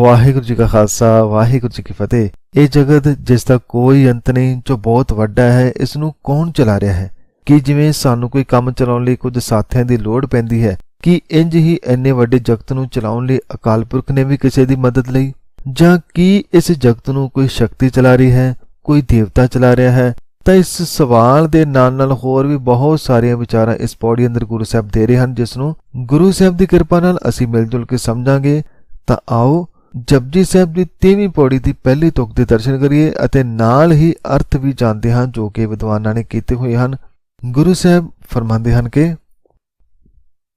ਵਾਹਿਗੁਰੂ ਜੀ ਕਾ ਖਾਲਸਾ, ਵਾਹਿਗੁਰੂ ਜੀ ਕੀ ਫਤਿਹ। ਇਹ ਜਗਤ ਜਿਸ ਦਾ ਕੋਈ ਅੰਤ ਨਹੀਂ, ਜੋ ਬਹੁਤ ਵੱਡਾ ਹੈ, ਇਸ ਨੂੰ ਕੌਣ ਚਲਾ ਰਿਹਾ ਹੈ? ਕਿ ਜਿਵੇਂ ਸਾਨੂੰ ਕੋਈ ਕੰਮ ਚਲਾਉਣ ਲਈ ਕੁਝ ਸਾਥੀਆਂ ਦੀ ਲੋੜ ਪੈਂਦੀ ਹੈ? ਕਿ ਇੰਜ ਹੀ ਇੰਨੇ ਵੱਡੇ ਜਗਤ ਨੂੰ ਚਲਾਉਣ ਲਈ ਅਕਾਲ ਪੁਰਖ ਨੇ ਵੀ ਕਿਸੇ ਦੀ ਮਦਦ ਲਈ? ਜਾਂ ਕੀ ਇਸ ਜਗਤ ਨੂੰ ਕੋਈ ਸ਼ਕਤੀ ਚਲਾ ਰਹੀ ਹੈ, ਕੋਈ ਦੇਵਤਾ ਚਲਾ ਰਿਹਾ ਹੈ? ਤਾਂ ਇਸ ਸਵਾਲ ਦੇ ਨਾਲ ਨਾਲ ਹੋਰ ਵੀ ਬਹੁਤ ਸਾਰੀਆਂ ਵਿਚਾਰਾਂ ਇਸ ਪੌੜੀ ਅੰਦਰ ਗੁਰੂ ਸਾਹਿਬ ਦੇ ਰਹੇ ਹਨ, ਜਿਸ ਨੂੰ ਗੁਰੂ ਸਾਹਿਬ ਦੀ ਕਿਰਪਾ ਨਾਲ ਅਸੀਂ ਮਿਲ ਜੁਲ ਕੇ ਸਮਝਾਂਗੇ। ਤਾਂ ਆਓ ਜਪਜੀ ਸਾਹਿਬ ਦੀ 3ਵੀਂ ਪੌੜੀ ਦੀ ਪਹਿਲੀ ਤੁਕ ਦੇ ਦਰਸ਼ਨ ਕਰੀਏ ਅਤੇ ਨਾਲ ਹੀ ਅਰਥ ਵੀ ਜਾਣਦੇ ਹਾਂ ਜੋ ਕਿ ਵਿਦਵਾਨਾਂ ਨੇ ਕੀਤੇ ਹੋਏ ਹਨ। ਗੁਰੂ ਸਾਹਿਬ ਫਰਮਾਉਂਦੇ ਹਨ ਕਿ,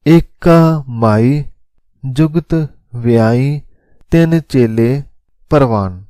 ਏਕਾ ਮਾਈ, ਜੁਗਤ ਵਿਆਈ, ਤਿੰਨ ਚੇਲੇ, ਪਰਵਾਨ।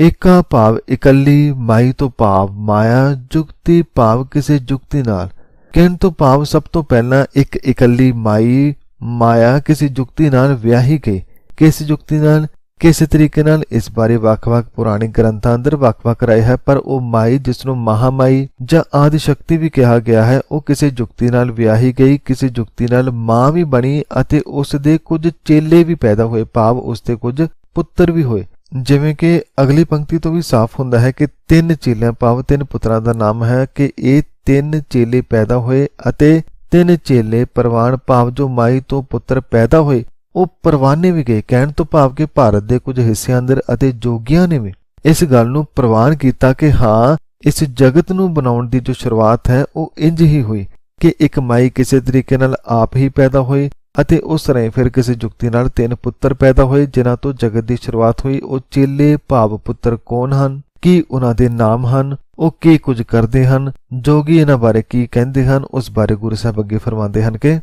ਏਕਾ ਭਾਵ ਇਕੱਲੀ, ਮਾਈ ਤੋਂ ਭਾਵ ਮਾਇਆ, ਜੁਗਤੀ ਭਾਵ ਕਿਸੇ ਜੁਗਤੀ ਨਾਲ। ਕਹਿਣ ਤੋਂ ਭਾਵ ਸਭ ਤੋਂ ਪਹਿਲਾਂ ਇੱਕ ਇਕੱਲੀ ਮਾਈ, ਮਾਇਆ ਕਿਸੇ ਜੁਗਤੀ ਨਾਲ ਵਿਆਹੀ ਗਈ। ਕਿਸ ਜੁਗਤੀ ਨਾਲ, ਕਿਸ ਤਰੀਕੇ ਨਾਲ ਇਸ ਬਾਰੇ ਵੱਖ-ਵੱਖ ਪੁਰਾਣੇ ਗ੍ਰੰਥਾਂ ਅੰਦਰ ਵੱਖ-ਵੱਖ ਰਾਏ ਹੈ, ਪਰ ਉਹ ਮਾਈ ਜਿਸ ਨੂੰ ਮਹਾਮਾਈ ਜਾਂ ਆਦਿ ਸ਼ਕਤੀ ਵੀ ਕਿਹਾ ਗਿਆ ਹੈ, ਉਹ ਕਿਸੇ ਜੁਗਤੀ ਨਾਲ ਵਿਆਹੀ ਗਈ, ਕਿਸੇ ਜੁਗਤੀ ਨਾਲ ਮਾਂ ਵੀ ਬਣੀ ਅਤੇ ਉਸ ਦੇ ਕੁਝ ਚੇਲੇ ਵੀ ਪੈਦਾ ਹੋਏ, ਭਾਵ ਉਸ ਦੇ ਕੁਝ ਪੁੱਤਰ ਵੀ ਹੋਏ। ਜਿਵੇਂ ਕਿ ਅਗਲੀ ਪੰਕਤੀ ਤੋਂ ਵੀ ਸਾਫ਼ ਹੁੰਦਾ ਹੈ ਕਿ ਤਿੰਨ ਚੇਲਿਆਂ, ਭਾਵ ਤਿੰਨ ਪੁੱਤਰਾਂ ਦਾ ਨਾਮ ਹੈ ਕਿ ਇਹ ਤਿੰਨ ਚੇਲੇ ਪੈਦਾ ਹੋਏ ਅਤੇ ਤਿੰਨ ਚੇਲੇ ਪਰਵਾਨ, ਭਾਵ ਜੋ ਮਾਈ ਤੋਂ ਪੁੱਤਰ ਪੈਦਾ ਹੋਏ ਉਹ ਪ੍ਰਵਾਨੇ ਵੀ ਗਏ, ਕਹਿਣ ਤੋਂ ਭਾਵ ਕਿ ਭਾਰਤ ਦੇ ਕੁਝ ਹਿੱਸਿਆਂ ਅੰਦਰ ਅਤੇ ਜੋਗੀਆਂ ਨੇ ਵੀ ਇਸ ਗੱਲ ਨੂੰ ਪ੍ਰਵਾਨ ਕੀਤਾ ਕਿ ਹਾਂ, ਇਸ ਜਗਤ ਨੂੰ ਬਣਾਉਣ ਦੀ ਜੋ ਸ਼ੁਰੂਆਤ ਹੈ, ਉਹ ਇੰਜ ਹੀ ਹੋਈ ਕਿ ਇੱਕ ਮਾਈ ਕਿਸੇ ਤਰੀਕੇ ਨਾਲ ਆਪ ਹੀ ਪੈਦਾ ਹੋਈ ਅਤੇ ਉਸ ਰਾਹੀਂ ਫਿਰ ਕਿਸੇ ਜੁਗਤੀ ਨਾਲ ਤਿੰਨ ਪੁੱਤਰ ਪੈਦਾ ਹੋਏ, ਜਿਨ੍ਹਾਂ ਤੋਂ ਜਗਤ ਦੀ ਸ਼ੁਰੂਆਤ ਹੋਈ। ਉਹ ਚੇਲੇ, ਭਾਵ ਪੁੱਤਰ ਕੌਣ ਹਨ? ਕੀ ਉਹਨਾਂ ਦੇ ਨਾਮ ਹਨ? ਉਹ ਕੀ ਕੁਝ ਕਰਦੇ ਹਨ? ਜੋਗੀ ਇਹਨਾਂ ਬਾਰੇ ਕੀ ਕਹਿੰਦੇ ਹਨ? ਉਸ ਬਾਰੇ ਗੁਰੂ ਸਾਹਿਬ ਅੱਗੇ ਫਰਮਾਉਂਦੇ ਹਨ ਕਿ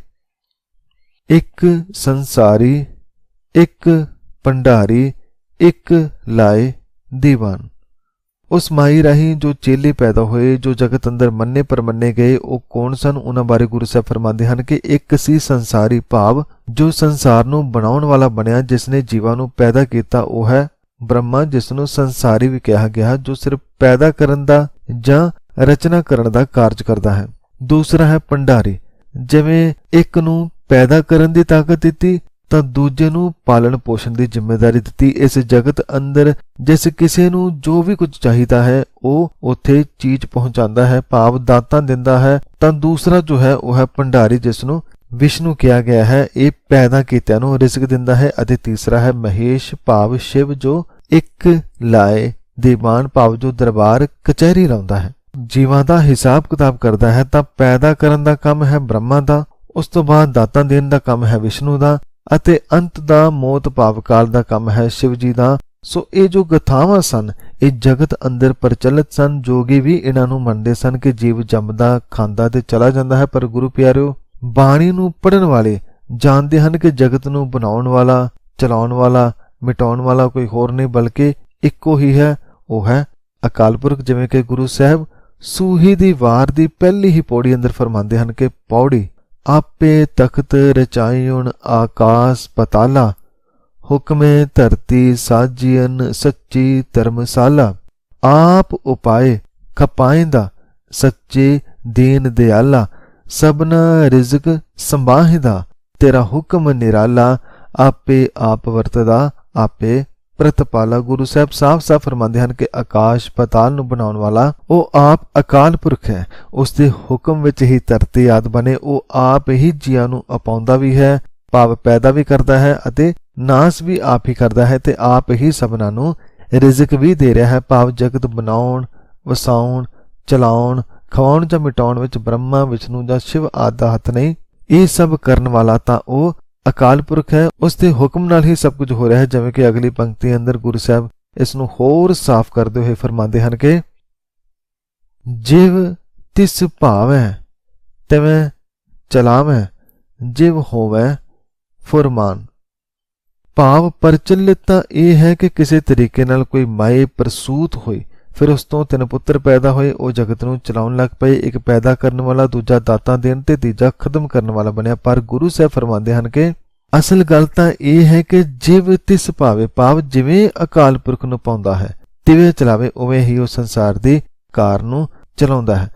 ਇੱਕ ਸੰਸਾਰੀ, ਇੱਕ ਭੰਡਾਰੀ, ਇੱਕ ਲਾਏ ਦੀਵਾਨ। ਉਸ ਮਾਈ ਰਾਹੀਂ ਜੋ ਚੇਲੇ ਪੈਦਾ ਹੋਏ, ਜੋ ਜਗਤ ਅੰਦਰ ਮੰਨੇ ਪਰ ਮੰਨੇ ਗਏ, ਉਹ ਕੌਣ ਸਨ? ਉਹਨਾਂ ਬਾਰੇ ਗੁਰੂ ਸਾਹਿਬ ਫਰਮਾਉਂਦੇ ਹਨ ਕਿ ਇੱਕ ਸੀ ਸੰਸਾਰੀ ਭਾਵ, ਜੋ ਸੰਸਾਰ ਨੂੰ ਬਣਾਉਣ ਵਾਲਾ ਬਣਿਆ, ਜਿਸ ਨੇ ਜੀਵਾਂ ਨੂੰ ਪੈਦਾ ਕੀਤਾ, ਉਹ ਹੈ ਬ੍ਰਹਮਾ, ਜਿਸ ਨੂੰ ਸੰਸਾਰੀ ਵੀ ਕਿਹਾ ਗਿਆ, ਜੋ ਸਿਰਫ ਪੈਦਾ ਕਰਨ ਦਾ ਜਾਂ ਰਚਨਾ ਕਰਨ ਦਾ ਕਾਰਜ ਕਰਦਾ ਹੈ। ਦੂਸਰਾ ਹੈ ਭੰਡਾਰੀ, ਜਿਵੇਂ ਇੱਕ ਨੂੰ ਪੈਦਾ ਕਰਨ ਦੀ ਤਾਕਤ ਦਿੱਤੀ, ਤਾਂ ਦੂਜੇ ਨੂੰ ਪਾਲਣ ਪੋਸ਼ਣ ਦੀ ਜ਼ਿੰਮੇਵਾਰੀ ਦਿੱਤੀ। ਇਸ ਜਗਤ ਅੰਦਰ ਜਿਸ ਕਿਸੇ ਨੂੰ ਜੋ ਵੀ ਕੁਝ ਚਾਹੀਦਾ ਹੈ, ਉਹ ਉੱਥੇ ਚੀਜ਼ ਪਹੁੰਚਾਉਂਦਾ ਹੈ, ਭਾਵ ਦਾਤਾਂ ਦਿੰਦਾ ਹੈ। ਤਾਂ ਦੂਸਰਾ ਜੋ ਹੈ, ਉਹ ਹੈ ਭੰਡਾਰੀ, ਜਿਸ ਨੂੰ ਵਿਸ਼ਨੂੰ ਕਿਹਾ ਗਿਆ ਹੈ। ਇਹ ਪੈਦਾ ਕੀਤਿਆਂ ਨੂੰ ਰਿਜ਼ਕ ਦਿੰਦਾ ਹੈ ਅਤੇ ਤੀਸਰਾ ਹੈ ਮਹੇਸ਼, ਭਾਵ ਸ਼ਿਵ, ਜੋ ਇੱਕ ਲਾਏ, ਦੀਵਾਨ, ਭਾਵ ਜੋ ਦਰਬਾਰ, ਕਚਹਿਰੀ ਲਾਉਂਦਾ ਹੈ। ਜੀਵਾਂ ਦਾ ਹਿਸਾਬ ਕਿਤਾਬ ਕਰਦਾ ਹੈ, ਤਾਂ ਪੈਦਾ ਕਰਨ ਦਾ ਕੰਮ ਹੈ ਬ੍ਰਹਮਾ ਦਾ। ਉਸ ਤੋਂ ਬਾਅਦ ਦਾਤਾਂ ਦੇਣ ਦਾ ਕੰਮ ਹੈ ਵਿਸ਼ਨੂੰ ਦਾ ਅਤੇ ਅੰਤ ਦਾ ਮੌਤ ਭਾਵ ਕਾਲ ਦਾ ਕੰਮ ਹੈ ਸ਼ਿਵ ਜੀ ਦਾ। ਸੋ ਇਹ ਜੋ ਗਥਾਵਾਂ ਸਨ, ਇਹ ਜਗਤ ਅੰਦਰ ਪ੍ਰਚਲਿਤ ਸਨ ਜੋਗੀ ਵੀ ਇਹਨਾਂ ਨੂੰ ਮੰਨਦੇ ਸਨ ਕਿ ਜੀਵ ਜੰਮਦਾ, ਖਾਂਦਾ ਤੇ ਚਲਾ ਜਾਂਦਾ ਹੈ। ਪਰ ਗੁਰੂ ਪਿਆਰਿਓ, ਬਾਣੀ ਨੂੰ ਪੜਨ ਵਾਲੇ ਜਾਣਦੇ ਹਨ ਕਿ ਜਗਤ ਨੂੰ ਬਣਾਉਣ ਵਾਲਾ, ਚਲਾਉਣ ਵਾਲਾ, ਮਿਟਾਉਣ ਵਾਲਾ ਕੋਈ ਹੋਰ ਨਹੀਂ, ਬਲਕਿ ਇੱਕੋ ਹੀ ਹੈ, ਉਹ ਹੈ ਅਕਾਲ ਪੁਰਖ। ਜਿਵੇਂ ਕਿ ਗੁਰੂ ਸਾਹਿਬ ਸੂਹੀ ਦੀ ਵਾਰ ਦੀ ਪਹਿਲੀ ਹੀ ਪੌੜੀ ਅੰਦਰ ਫਰਮਾਉਂਦੇ ਹਨ ਕਿ ਪੌੜੀ ਆਪੇ ਤਖਤ ਰਚਾਇਉਣ ਆਕਾਸ ਪਤਾਲਾ, ਹੁਕਮੇ ਧਰਤੀ ਸਾਜੀਨ ਸੱਚੀ ਧਰਮਸਾਲਾ। ਆਪ ਉਪਾਏ ਖਪਾਇੰਦਾ, ਸੱਚੇ ਦੀਨ ਦਿਆਲਾ ਸਬਨਾ ਰਿਜ਼ਕ ਸੰਭਾਹਿਦਾ ਤੇਰਾ ਹੁਕਮ ਨਿਰਾਲਾ, ਆਪੇ ਆਪ ਵਰਤਦਾ, ਆਪੇ ਪ੍ਰਤਪਾਲਾ ਗੁਰੂ ਸਾਹਿਬ ਸਾਫ਼-ਸਾਫ਼ ਫਰਮਾਉਂਦੇ ਹਨ ਕਿ ਆਕਾਸ਼ ਪਤਾਲ ਨੂੰ ਬਣਾਉਣ ਵਾਲਾ ਉਹ ਆਪ ਅਕਾਲ ਪੁਰਖ ਹੈ। ਉਸ ਦੇ ਹੁਕਮ ਵਿੱਚ ਹੀ ਧਰਤੀ ਆਦ ਬਣੇ, ਉਹ ਆਪ ਹੀ ਜੀਆਂ ਨੂੰ ਅਪਾਉਂਦਾ ਵੀ ਹੈ, ਭਾਵ ਪੈਦਾ ਵੀ ਕਰਦਾ ਹੈ ਅਤੇ ਨਾਸ ਵੀ ਆਪ ਹੀ ਕਰਦਾ ਹੈ ਤੇ ਆਪ ਹੀ ਸਭਨਾਂ ਨੂੰ ਰਿਜ਼ਕ ਵੀ ਦੇ ਰਿਹਾ ਹੈ। ਭਾਵ ਜਗਤ ਬਣਾਉਣ, ਵਸਾਉਣ, ਚਲਾਉਣ, ਖਵਾਉਣ ਜਾਂ ਮਿਟਾਉਣ ਵਿੱਚ ਬ੍ਰਹਮਾ, ਵਿਸ਼ਨੂੰ ਜਾਂ ਸ਼ਿਵ ਆਦਿ ਦਾ ਹੱਥ ਨਹੀਂ, ਇਹ ਸਭ ਕਰਨ ਵਾਲਾ ਤਾਂ ਉਹ ਅਕਾਲ ਪੁਰਖ ਹੈ ਉਸ ਦੇ ਹੁਕਮ ਨਾਲ ਹੀ ਸਭ ਕੁਝ ਹੋ ਰਿਹਾ ਹੈ, ਜਿਵੇਂ ਕਿ ਅਗਲੀ ਪੰਕਤੀ ਅੰਦਰ ਗੁਰੂ ਸਾਹਿਬ ਇਸ ਨੂੰ ਹੋਰ ਸਾਫ਼ ਕਰਦੇ ਹੋਏ ਫਰਮਾਉਂਦੇ ਹਨ ਕਿ ਜਿਵ ਤਿਸ ਭਾਵੈ, ਤਵੇਂ ਚਲਾਵੈ, ਜਿਵ ਹੋਵੈ ਫੁਰਮਾਨ। ਭਾਵ ਪ੍ਰਚਲਿਤ ਤਾਂ ਇਹ ਹੈ ਕਿ ਕਿਸੇ ਤਰੀਕੇ ਨਾਲ ਕੋਈ ਮਾਏ ਪ੍ਰਸੂਤ ਹੋਈ ਫਿਰ ਉਸ ਤੋਂ ਤਿੰਨ ਪੁੱਤਰ ਪੈਦਾ ਹੋਏ, ਉਹ ਜਗਤ ਨੂੰ ਚਲਾਉਣ ਲੱਗ ਪਏ। ਇੱਕ ਪੈਦਾ ਕਰਨ ਵਾਲਾ, ਦੂਜਾ ਦਾਤਾਂ ਦੇਣ ਤੇ ਤੀਜਾ ਖਤਮ ਕਰਨ ਵਾਲਾ ਬਣਿਆ। ਪਰ ਗੁਰੂ ਸਾਹਿਬ ਫਰਮਾਉਂਦੇ ਹਨ ਕਿ ਅਸਲ ਗੱਲ ਤਾਂ ਇਹ ਹੈ ਕਿ ਜਿਵ ਤਿਸ ਭਾਵੇ ਭਾਵ ਜਿਵੇਂ ਅਕਾਲ ਪੁਰਖ ਨੂੰ ਪਾਉਂਦਾ ਹੈ, ਤਿਵੇਂ ਚਲਾਵੇ, ਉਵੇਂ ਹੀ ਉਹ ਸੰਸਾਰ ਦੀ ਕਾਰ ਨੂੰ ਚਲਾਉਂਦਾ ਹੈ।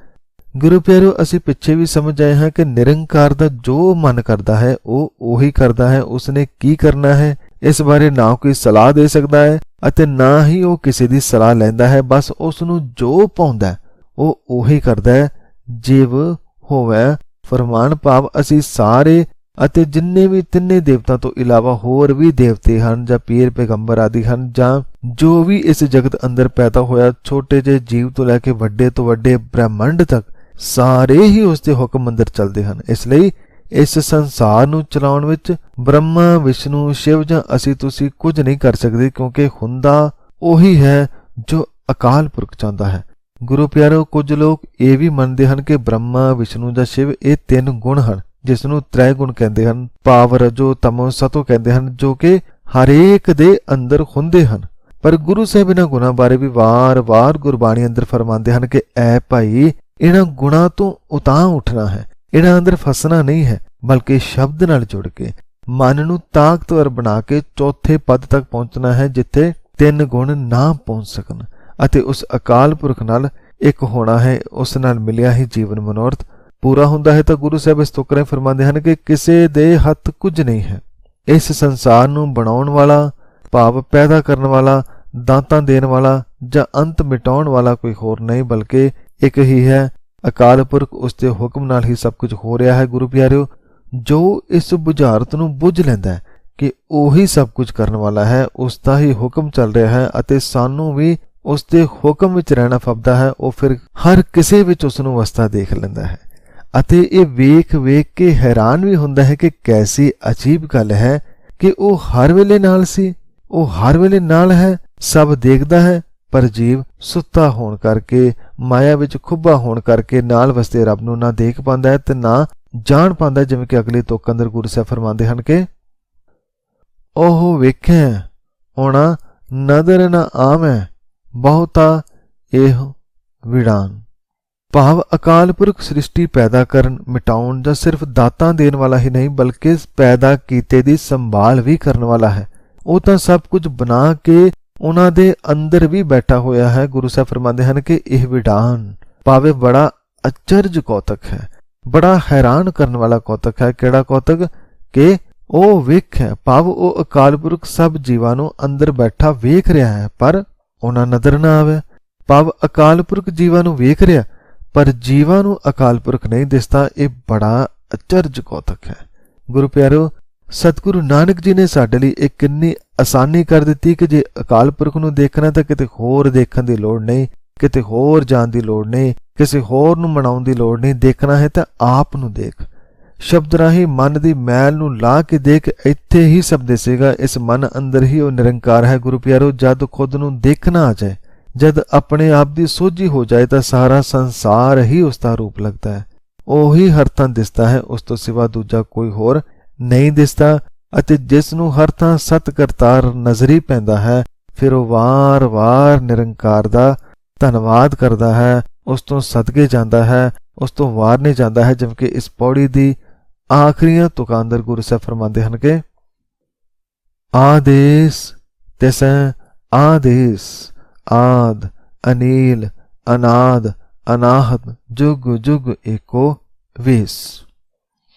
ਗੁਰੂ ਪਿਆਰੋ, ਅਸੀਂ ਪਿੱਛੇ ਵੀ ਸਮਝ ਆਏ ਹਾਂ ਕਿ ਨਿਰੰਕਾਰ ਦਾ ਜੋ ਮਨ ਕਰਦਾ ਹੈ, ਉਹ ਉਹੀ ਕਰਦਾ ਹੈ। ਉਸਨੇ ਕੀ ਕਰਨਾ ਹੈ? ਇਸ ਬਾਰੇ ਨਾ ਕੋਈ ਸਲਾਹ ਦੇ ਸਕਦਾ ਹੈ ਅਤੇ ਨਾ ਹੀ ਉਹ ਕਿਸੇ ਦੀ ਸਲਾਹ ਲੈਂਦਾ ਹੈ। ਬਸ ਉਸ ਨੂੰ ਜੋ ਪਾਉਂਦਾ ਉਹ ਉਹੀ ਕਰਦਾ ਹੈ। ਜਿਵ ਹੋਵੇ, ਫਰਮਾਨ ਭਾਵ ਅਸੀਂ ਸਾਰੇ ਅਤੇ ਜਿੰਨੇ ਵੀ ਤਿੰਨੇ ਦੇਵਤਾ ਤੋਂ ਇਲਾਵਾ ਹੋਰ ਵੀ ਦੇਵਤੇ ਹਨ ਜਾਂ ਪੀਰ, ਪੈਗੰਬਰ ਆਦਿ ਹਨ ਜਾਂ ਜੋ ਵੀ ਇਸ ਜਗਤ ਅੰਦਰ ਪੈਦਾ ਹੋਇਆ, ਛੋਟੇ ਜਿਹੇ ਜੀਵ ਤੋਂ ਲੈ ਕੇ ਵੱਡੇ ਤੋਂ ਵੱਡੇ ਬ੍ਰਹਿਮੰਡ ਤੱਕ, ਸਾਰੇ ਹੀ ਉਸ ਦੇ ਹੁਕਮ ਅੰਦਰ ਚੱਲਦੇ ਹਨ। ਇਸ ਲਈ ਇਸ ਸੰਸਾਰ ਨੂੰ ਚਲਾਉਣ ਵਿੱਚ ਬ੍ਰਹਮਾ, ਵਿਸ਼ਨੂੰ, ਸ਼ਿਵ ਜਾਂ ਅਸੀਂ ਤੁਸੀਂ ਕੁਝ ਨਹੀਂ ਕਰ ਸਕਦੇ ਕਿਉਂਕਿ ਹੁੰਦਾ ਉਹੀ ਹੈ ਜੋ ਅਕਾਲ ਪੁਰਖ ਚਾਹੁੰਦਾ ਹੈ। ਗੁਰੂ ਪਿਆਰੋ, ਕੁਝ ਲੋਕ ਇਹ ਵੀ ਮੰਨਦੇ ਹਨ ਕਿ ਬ੍ਰਹਮਾ, ਵਿਸ਼ਨੂੰ ਜਾਂ ਸ਼ਿਵ ਇਹ ਤਿੰਨ ਗੁਣ ਹਨ ਜਿਸ ਨੂੰ ਤ੍ਰੈ ਗੁਣ ਕਹਿੰਦੇ ਹਨ ਪਾਵ ਰਜੋ ਤਮੋ, ਸਤੋ ਕਹਿੰਦੇ ਹਨ, ਜੋ ਕਿ ਹਰੇਕ ਦੇ ਅੰਦਰ ਹੁੰਦੇ ਹਨ। ਪਰ ਗੁਰੂ ਸਾਹਿਬ ਇਹਨਾਂ ਗੁਣਾਂ ਬਾਰੇ ਵੀ ਵਾਰ-ਵਾਰ ਗੁਰਬਾਣੀ ਅੰਦਰ ਫਰਮਾਉਂਦੇ ਹਨ ਕਿ ਐ ਭਾਈ, ਇਹਨਾਂ ਗੁਣਾਂ ਤੋਂ ਉਤਾਂ ਉੱਠਣਾ ਹੈ। ਇਹਨਾਂ ਅੰਦਰ ਫਸਣਾ ਨਹੀਂ ਹੈ, ਬਲਕਿ ਸ਼ਬਦ ਨਾਲ ਜੁੜ ਕੇ, ਮਨ ਨੂੰ ਤਾਕਤਵਰ ਬਣਾ ਕੇ ਚੌਥੇ ਪਦ ਤੱਕ ਪਹੁੰਚਣਾ ਹੈ, ਜਿੱਥੇ ਤਿੰਨ ਗੁਣ ਨਾ ਪਹੁੰਚ ਸਕਣ ਅਤੇ ਉਸ ਅਕਾਲ ਪੁਰਖ ਨਾਲ ਇੱਕ ਹੋਣਾ ਹੈ, ਉਸ ਨਾਲ ਮਿਲਿਆ ਹੀ ਜੀਵਨ ਮਨੋਰਥ। ਪੂਰਾ ਹੁੰਦਾ ਹੈ ਤਾਂ ਗੁਰੂ ਸਾਹਿਬ ਇਸ ਤੁਕਰੇ ਫਰਮਾਉਂਦੇ ਹਨ ਕਿ ਕਿਸੇ ਦੇ ਹੱਥ ਕੁਝ ਨਹੀਂ ਹੈ। ਇਸ ਸੰਸਾਰ ਨੂੰ ਬਣਾਉਣ ਵਾਲਾ, ਭਾਵ ਪੈਦਾ ਕਰਨ ਵਾਲਾ, ਦਾਤਾਂ ਦੇਣ ਵਾਲਾ ਜਾਂ ਅੰਤ ਮਿਟਾਉਣ ਵਾਲਾ ਕੋਈ ਹੋਰ ਨਹੀਂ, ਬਲਕਿ ਇੱਕ ਹੀ ਹੈ ਅਕਾਲ ਪੁਰਖ ਉਸ ਦੇ ਹੁਕਮ ਨਾਲ ਹੀ ਸਭ ਕੁਝ ਹੋ ਰਿਹਾ ਹੈ, ਗੁਰੂ ਪਿਆਰਿਓ। ਜੋ ਇਸ ਬੁਝਾਰਤ ਨੂੰ ਬੁੱਝ ਲੈਂਦਾ ਹੈ ਕਿ ਉਹੀ ਸਭ ਕੁਝ ਕਰਨ ਵਾਲਾ ਹੈ, ਉਸ ਦਾ ਹੀ ਹੁਕਮ ਚੱਲ ਰਿਹਾ ਹੈ ਅਤੇ ਸਾਨੂੰ ਵੀ ਉਸ ਦੇ ਹੁਕਮ ਵਿੱਚ ਰਹਿਣਾ ਫਬਦਾ ਹੈ, ਉਹ ਫਿਰ ਹਰ ਕਿਸੇ ਵਿੱਚ ਉਸ ਨੂੰ ਅਵਸਥਾ ਦੇਖ ਲੈਂਦਾ ਹੈ। ਅਤੇ ਇਹ ਵੇਖ ਵੇਖ ਕੇ ਹੈਰਾਨ ਵੀ ਹੁੰਦਾ ਹੈ ਕਿ ਕੈਸੀ ਅਜੀਬ ਗੱਲ ਹੈ ਕਿ ਉਹ ਹਰ ਵੇਲੇ ਨਾਲ ਸੀ, ਉਹ ਹਰ ਵੇਲੇ ਨਾਲ ਹੈ, ਸਭ ਦੇਖਦਾ ਹੈ ਪਰ ਜੀਵ ਸੁੱਤਾ ਹੋਣ ਕਰਕੇ, ਮਾਇਆ ਵਿੱਚ ਖੁੱਬਾ ਹੋਣ ਕਰਕੇ ਨਾਲ ਵਸਦੇ ਰੱਬ ਨੂੰ ਨਾ ਦੇਖ ਪਾਉਂਦਾ ਹੈ ਤੇ ਨਾ ਜਾਣ ਪਾਉਂਦਾ ਜਿਵੇਂ ਕਿ ਅਗਲੇ ਤੋਕ ਅੰਦਰ ਗੁਰੂ ਸਾਹਿਬ ਫਰਮਾਉਂਦੇ ਹਨ ਕਿ, ਉਹ ਵੇਖੈ ਹੋਣਾ ਨਦਰ ਨ ਆਵੇਂ, ਬਹੁਤਾ ਇਹ ਵਿੜਾਨ। ਭਾਵ ਅਕਾਲ ਪੁਰਖ ਸ੍ਰਿਸ਼ਟੀ ਪੈਦਾ ਕਰਨ, ਮਿਟਾਉਣ ਜਾਂ ਸਿਰਫ ਦਾਤਾਂ ਦੇਣ ਵਾਲਾ ਹੀ ਨਹੀਂ, ਬਲਕਿ ਪੈਦਾ ਕੀਤੇ ਦੀ ਸੰਭਾਲ ਵੀ ਕਰਨ ਵਾਲਾ ਹੈ। ਉਹ ਤਾਂ ਸਭ ਕੁਝ ਬਣਾ ਕੇ ਉਹਨਾਂ ਦੇ ਅੰਦਰ ਵੀ ਬੈਠਾ ਹੋਇਆ ਹੈ, ਗੁਰੂ ਸਾਹਿਬ ਫਰਮਾਉਂਦੇ ਹਨ ਕਿ ਇਹ ਵਿਡਾਨ ਭਾਵੇਂ ਬੜਾ ਅਚਰਜ ਕੌਤਕ ਹੈ, ਬੜਾ ਹੈਰਾਨ ਕਰਨ ਵਾਲਾ ਕੌਤਕ ਹੈ। ਕਿਹੜਾ ਕੌਤਕ? ਕਿ ਉਹ ਵੇਖ ਹੈ, ਭਾਵ ਉਹ ਅਕਾਲ ਪੁਰਖ ਸਭ ਜੀਵਾਂ ਨੂੰ ਅੰਦਰ ਬੈਠਾ ਵੇਖ ਰਿਹਾ ਹੈ, ਪਰ ਉਹਨਾਂ ਨਜ਼ਰ ਨਾ ਆਵੇ। ਭਾਵ ਅਕਾਲ ਪੁਰਖ ਜੀਵਾਂ ਨੂੰ ਵੇਖ ਰਿਹਾ, ਪਰ ਜੀਵਾਂ ਨੂੰ ਅਕਾਲ ਪੁਰਖ ਨਹੀਂ ਦਿਸਦਾ, ਇਹ ਬੜਾ ਅਚਰਜ ਕੌਤਕ ਹੈ। ਗੁਰੂ ਪਿਆਰੋ ਸਤਿਗੁਰੂ ਨਾਨਕ ਜੀ ਨੇ ਸਾਡੇ ਲਈ ਇਹ ਕਿੰਨੀ ਆਸਾਨੀ ਕਰ ਦਿੱਤੀ ਕਿ ਜੇ ਅਕਾਲ ਪੁਰਖ ਨੂੰ ਦੇਖਣਾ ਤਾਂ ਕਿਤੇ ਹੋਰ ਦੇਖਣ ਦੀ ਲੋੜ ਨਹੀਂ, ਕਿਤੇ ਹੋਰ ਜਾਣ ਦੀ ਲੋੜ ਨਹੀਂ, ਕਿਸੇ ਹੋਰ ਨੂੰ ਮਨਾਉਣ ਦੀ ਲੋੜ ਨਹੀਂ, ਦੇਖਣਾ ਹੈ ਤਾਂ ਆਪ ਨੂੰ ਦੇਖ। ਸ਼ਬਦ ਰਾਹੀਂ ਮਨ ਦੀ ਮੈਲ ਨੂੰ ਲਾ ਕੇ ਦੇਖ, ਇੱਥੇ ਹੀ ਸਭ ਦਿਸੇਗਾ ਇਸ ਮਨ ਅੰਦਰ ਹੀ ਉਹ ਨਿਰੰਕਾਰ ਹੈ। ਗੁਰੂ ਪਿਆਰੋ, ਜਦ ਖੁਦ ਨੂੰ ਦੇਖਣਾ ਆ ਜਾਏ, ਜਦ ਆਪਣੇ ਆਪ ਦੀ ਸੋਝੀ ਹੋ ਜਾਏ ਤਾਂ ਸਾਰਾ ਸੰਸਾਰ ਹੀ ਉਸ ਦਾ ਰੂਪ ਲੱਗਦਾ ਹੈ। ਉਹੀ ਹਰ ਤਾਂ ਦਿਸਦਾ ਹੈ, ਉਸ ਤੋਂ ਸਿਵਾ ਦੂਜਾ ਕੋਈ ਹੋਰ ਨਹੀਂ ਦਿਸਦਾ ਅਤੇ ਜਿਸ ਨੂੰ ਹਰ ਥਾਂ ਸਤ ਕਰਤਾਰ ਨਜ਼ਰੀ ਪੈਂਦਾ ਹੈ, ਫਿਰ ਉਹ ਵਾਰ-ਵਾਰ ਨਿਰੰਕਾਰ ਦਾ ਧੰਨਵਾਦ ਕਰਦਾ ਹੈ, ਉਸ ਤੋਂ ਸਦਕੇ ਜਾਂਦਾ ਹੈ, ਉਸ ਤੋਂ ਵਾਰ ਨਹੀਂ ਜਾਂਦਾ ਹੈ, ਜਿਵੇਂ ਕਿ ਇਸ ਪੌੜੀ ਦੀ ਆਖਰੀਆਂ ਤੁਕਾਂ ਗੁਰੂ ਸਾਹਿਬ ਫਰਮਾਉਂਦੇ ਹਨ ਕਿ, ਆਦੇਸ ਤੈਸੈ ਆਦੇਸ, ਆਦ, ਅਨੀਲ, ਅਨਾਦ, ਅਨਾਹਤ, ਜੁਗ ਜੁਗ ਏਕੋ ਵੇਸ।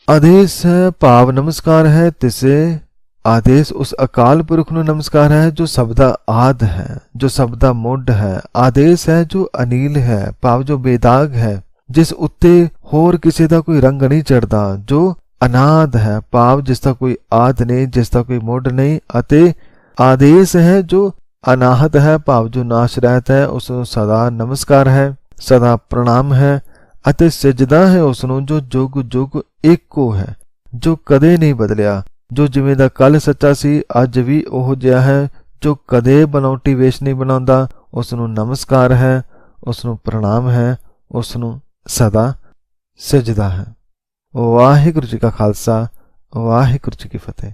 ਆਦੇਸ ਹੈ ਭਾਵ ਨਮਸਕਾਰ ਹੈ ਤਿਸੇ ਆਦੇਸ ਉਸ ਅਕਾਲ ਪੁਰਖ ਨੂੰ ਨਮਸਕਾਰ ਹੈ ਜੋ ਸਭ ਦਾ ਆਦ ਹੈ ਜੋ ਸਭ ਦਾ ਮੁੱਢ ਹੈ ਆਦੇਸ ਹੈ ਜੋ ਅਨੀਲ ਹੈ ਭਾਵ ਜੋ ਬੇਦਾਗ ਹੈ ਜਿਸ ਉੱਤੇ ਹੋਰ ਕਿਸੇ ਦਾ ਕੋਈ ਰੰਗ ਨਹੀਂ ਚੜਦਾ ਜੋ ਅਨਾਦ ਹੈ ਭਾਵ ਜਿਸ ਦਾ ਕੋਈ ਆਦ ਨਹੀਂ ਜਿਸ ਦਾ ਕੋਈ ਮੁੱਢ ਨਹੀਂ ਅਤੇ ਆਦੇਸ ਹੈ ਜੋ ਅਨਾਹਤ ਹੈ ਭਾਵ ਜੋ ਨਾਸ਼ ਰਹਿਤ ਹੈ ਉਸ ਨੂੰ ਸਦਾ ਨਮਸਕਾਰ ਹੈ ਸਦਾ ਪ੍ਰਣਾਮ ਹੈ ਅਤੇ ਸਜਦਾ ਹੈ ਉਸ ਨੂੰ ਜੋ ਜੁਗ ਜੁਗ ਇੱਕੋ ਹੈ, ਜੋ ਕਦੇ ਨਹੀਂ ਬਦਲਿਆ, ਜੋ ਜਿਵੇਂ ਦਾ ਕੱਲ ਸੱਚਾ ਸੀ, ਅੱਜ ਵੀ ਉਹ ਜਿਹਾ ਹੈ, ਜੋ ਕਦੇ ਬਨੌਟੀ ਵੇਸ਼ ਨਹੀਂ ਬਣਾਉਂਦਾ ਉਸ ਨੂੰ ਨਮਸਕਾਰ ਹੈ ਉਸ ਨੂੰ ਪ੍ਰਣਾਮ ਹੈ ਉਸ ਨੂੰ ਸਦਾ ਸਜਦਾ ਹੈ। ਵਾਹਿਗੁਰੂ ਜੀ ਕਾ ਖਾਲਸਾ, ਵਾਹਿਗੁਰੂ ਜੀ ਕੀ ਫਤਿਹ।